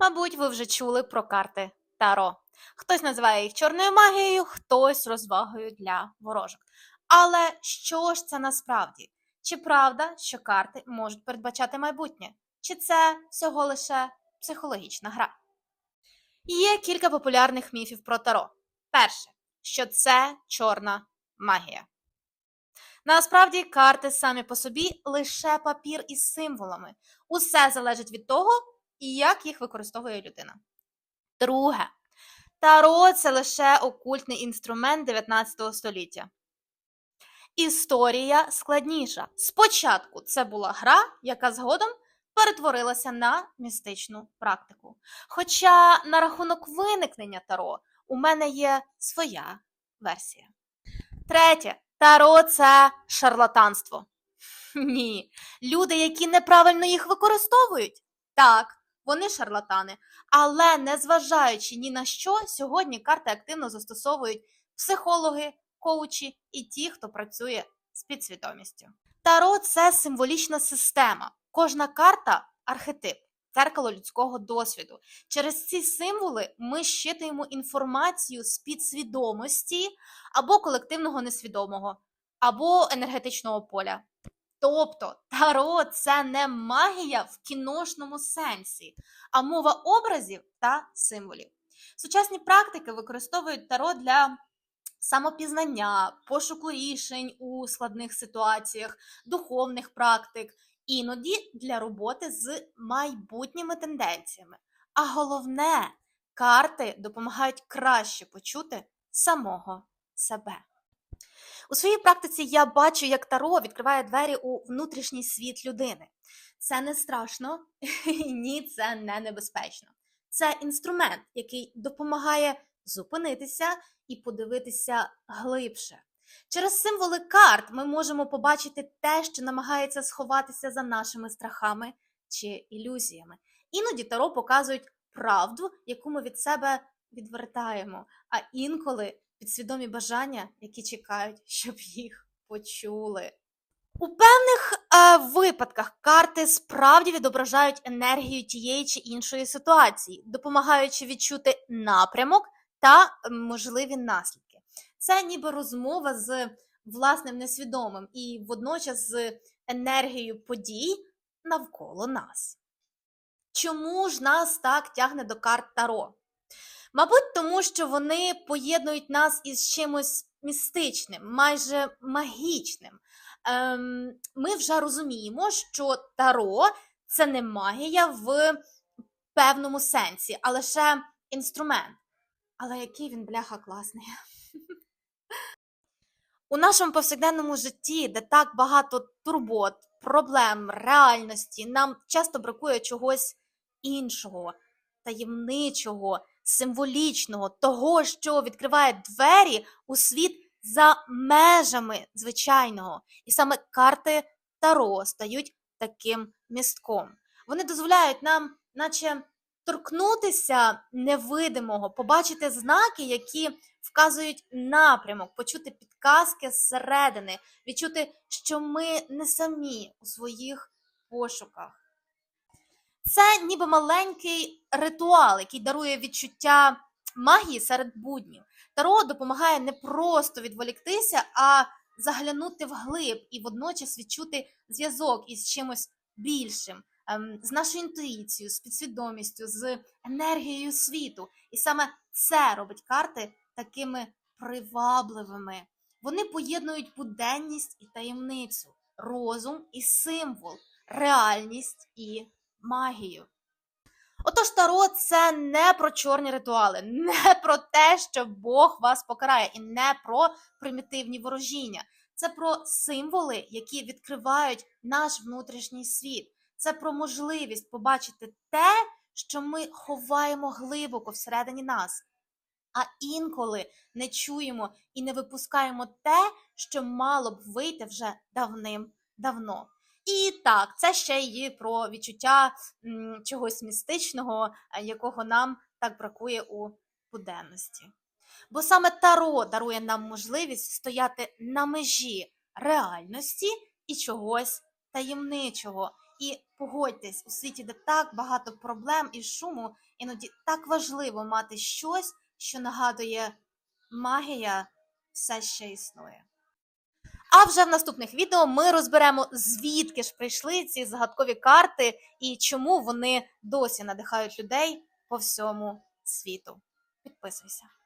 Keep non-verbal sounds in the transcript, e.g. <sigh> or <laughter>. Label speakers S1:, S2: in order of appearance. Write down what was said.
S1: Мабуть, ви вже чули про карти Таро. Хтось називає їх чорною магією, хтось розвагою для ворожок. Але що ж це насправді? Чи правда, що карти можуть передбачати майбутнє? Чи це всього лише психологічна гра? Є кілька популярних міфів про Таро. Перше, що це чорна магія. Насправді карти самі по собі лише папір із символами. Усе залежить від того, як їх використовує людина. Друге, таро це лише окультний інструмент 19 століття. Історія складніша. Спочатку це була гра, яка згодом перетворилася на містичну практику. Хоча на рахунок виникнення таро у мене є своя версія. Третє, таро це шарлатанство. Ні, люди, які неправильно їх використовують, так, вони шарлатани. Але незважаючи ні на що, сьогодні карти активно застосовують психологи, коучі і ті, хто працює з підсвідомістю. Таро це символічна система. Кожна карта архетип, дзеркало людського досвіду. Через ці символи ми щитуємо інформацію з підсвідомості або колективного несвідомого, або енергетичного поля. Тобто таро це не магія в кіношному сенсі, а мова образів та символів. Сучасні практики використовують таро для самопізнання, пошуку рішень у складних ситуаціях, духовних практик, іноді для роботи з майбутніми тенденціями. А головне, карти допомагають краще почути самого себе. У своїй практиці я бачу, як Таро відкриває двері у внутрішній світ людини. Це не страшно, <laughs> ні, це не небезпечно. Це інструмент, який допомагає зупинитися і подивитися глибше. Через символи карт ми можемо побачити те, що намагається сховатися за нашими страхами чи ілюзіями. Іноді Таро показують правду, яку ми від себе відвертаємо, а інколи підсвідомі бажання, які чекають, <laughs> щоб їх почули. У певних е, випадках карти справді відображають енергію тієї чи іншої ситуації, допомагаючи відчути напрямок та можливі наслідки. Це ніби розмова з власним несвідомим і водночас з енергією подій навколо нас. Чому ж нас так тягне до карт Таро? Мабуть, тому що вони поєднують нас із чимось містичним, майже магічним. Ем, ми вже розуміємо, що таро це не магія в певному сенсі, а лише інструмент. Але який він, бляха, класний. У нашому повсякденному житті, де так багато турбот, проблем, реальності, нам часто бракує чогось іншого, таємничого, символічного, того, що відкриває двері у світ за межами звичайного. І саме карти Таро стають таким містком. Вони дозволяють нам, наче торкнутися невидимого, побачити знаки, які вказують напрямок, почути підказки зсередини, відчути, що ми не самі у своїх пошуках. Це ніби маленький ритуал, який дарує відчуття магії серед буднів. Таро допомагає не просто відволіктися, а заглянути вглиб і водночас відчути зв'язок із чимось більшим, ем, з нашою інтуїцією, з підсвідомістю, з енергією світу. І саме це робить карти такими привабливими. Вони поєднують буденність і таємницю, розум і символ, реальність і магію. Отож, Таро це не про чорні ритуали, не про те, що Бог вас покарає, і не про примітивні ворожіння. Це про символи, які відкривають наш внутрішній світ. Це про можливість побачити те, що ми ховаємо глибоко всередині нас. А інколи не чуємо і не випускаємо те, що мало б вийти вже давним-давно. І так, це ще й про відчуття чогось містичного, е, якого нам так бракує у буденності. Бо саме Таро дарує нам можливість стояти на межі реальності і чогось таємничого. І погодьтесь, у світі, де так багато проблем і шуму, іноді так важливо мати щось, що нагадує магія все ще існує. А вже в наступних відео ми розберемо, звідки ж прийшли ці загадкові карти і чому вони досі надихають людей по всьому світу. Підписуйся.